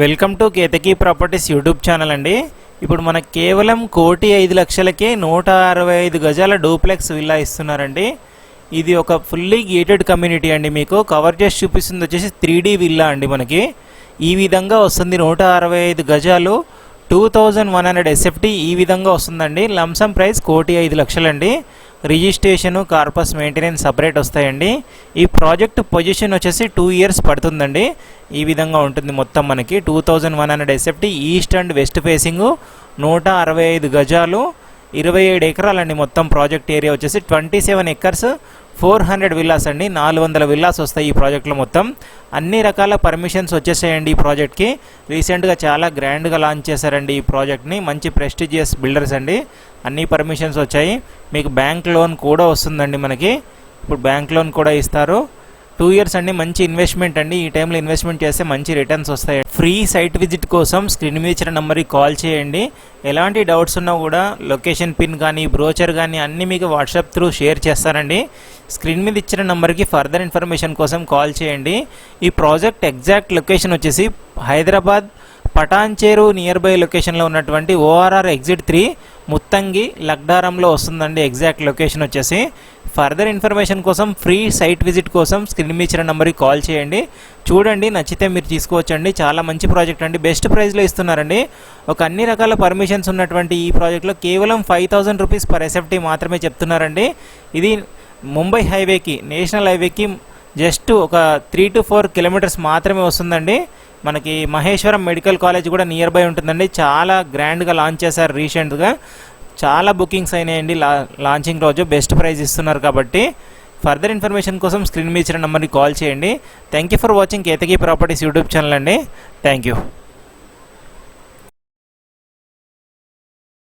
Welcome to Ketaki properties YouTube channel అండి. ఇప్పుడు మనకు కేవలం కోటి ఐదు లక్షలకే నూట అరవై ఐదు గజాల డూప్లెక్స్ విల్లా ఇస్తున్నారండి. ఇది ఒక ఫుల్లీ గేటెడ్ కమ్యూనిటీ అండి మీకు. కవర్ చేసి చూపిస్తుంది వచ్చేసి త్రీ విల్లా అండి మనకి. ఈ విధంగా వస్తుంది నూట అరవై ఐదు గజాలు. Two thousand one hundred SFT ఈ విధంగా వస్తుందండి. లంసమ్ ప్రైస్ కోటి ఐదు లక్షలండి. రిజిస్ట్రేషను కార్పస్ మెయింటెనెన్స్ సపరేట్ వస్తాయండి. ఈ ప్రాజెక్ట్ పొజిషన్ వచ్చేసి టూ ఇయర్స్ పడుతుందండి. ఈ విధంగా ఉంటుంది మొత్తం మనకి. Two thousand one hundred SFT east and west facing నూట అరవై ఐదు గజాలు ఇరవై ఏడు ఎకరాలండి మొత్తం ప్రాజెక్ట్ ఏరియా వచ్చేసి. Twenty seven acres four hundred villas అండి నాలుగు వందల విల్లాస్ వస్తాయి ఈ ప్రాజెక్ట్లో మొత్తం. అన్ని రకాల పర్మిషన్స్ వచ్చేసాయండి ఈ ప్రాజెక్ట్కి. రీసెంట్గా చాలా గ్రాండ్గా లాంచ్ చేశారండి ఈ ప్రాజెక్ట్ని. మంచి ప్రెస్టిజియస్ బిల్డర్స్ అండి. అన్ని పర్మిషన్స్ వచ్చాయి. మీకు బ్యాంక్ లోన్ కూడా వస్తుందండి మనకి. ఇప్పుడు బ్యాంక్ లోన్ కూడా ఇస్తారు. టూ ఇయర్స్ అండి మంచి ఇన్వెస్ట్మెంట్ అండి. ఈ టైంలో ఇన్వెస్ట్మెంట్ చేస్తే మంచి రిటర్న్స్ వస్తాయి ఫ్రీ సైట్ విజిట్ కోసం స్క్రీన్ మీద ఇచ్చిన నెంబర్కి కాల్ చేయండి. ఎలాంటి డౌట్స్ ఉన్నా కూడా లొకేషన్ పిన్ కానీ బ్రోచర్ కానీ అన్నీ మీకు వాట్సాప్ త్రూ షేర్ చేస్తానండి. స్క్రీన్ మీద ఇచ్చిన నెంబర్కి ఫర్దర్ ఇన్ఫర్మేషన్ కోసం కాల్ చేయండి. ఈ ప్రాజెక్ట్ ఎగ్జాక్ట్ లొకేషన్ వచ్చేసి హైదరాబాద్ పటాన్చేరు నియర్ బై లొకేషన్లో ఉన్నటువంటి ఓఆర్ఆర్ ఎగ్జిట్ త్రీ ముత్తంగి లగ్డారంలో వస్తుందండి ఎగ్జాక్ట్ లొకేషన్ వచ్చేసి. ఫర్దర్ ఇన్ఫర్మేషన్ కోసం ఫ్రీ సైట్ విజిట్ కోసం స్క్రీన్ మీద ఇచ్చిన నెంబర్కి కాల్ చేయండి. చూడండి నచ్చితే మీరు తీసుకోవచ్చండి. చాలా మంచి ప్రాజెక్ట్ అండి. బెస్ట్ ప్రైస్లో ఇస్తున్నారండి. ఒక అన్ని రకాల పర్మిషన్స్ ఉన్నటువంటి ఈ ప్రాజెక్ట్లో కేవలం five thousand rupees per SFT మాత్రమే చెప్తున్నారండి. ఇది ముంబై హైవేకి నేషనల్ హైవేకి జస్ట్ ఒక త్రీ టు ఫోర్ కిలోమీటర్స్ మాత్రమే వస్తుందండి. మనకి మహేశ్వరం మెడికల్ కాలేజ్ కూడా నియర్ బై ఉంటుందండి. చాలా గ్రాండ్గా లాంచ్ చేశారు రీసెంట్గా. చాలా బుకింగ్స్ అయినాయండి. లా లాంచింగ్ రోజు బెస్ట్ ప్రైజ్ ఇస్తున్నారు కాబట్టి ఫర్దర్ ఇన్ఫర్మేషన్ కోసం స్క్రీన్ మీద ఇచ్చిన నెంబర్ని కాల్ చేయండి. Thank you for watching Ketaki properties YouTube channel అండి. Thank you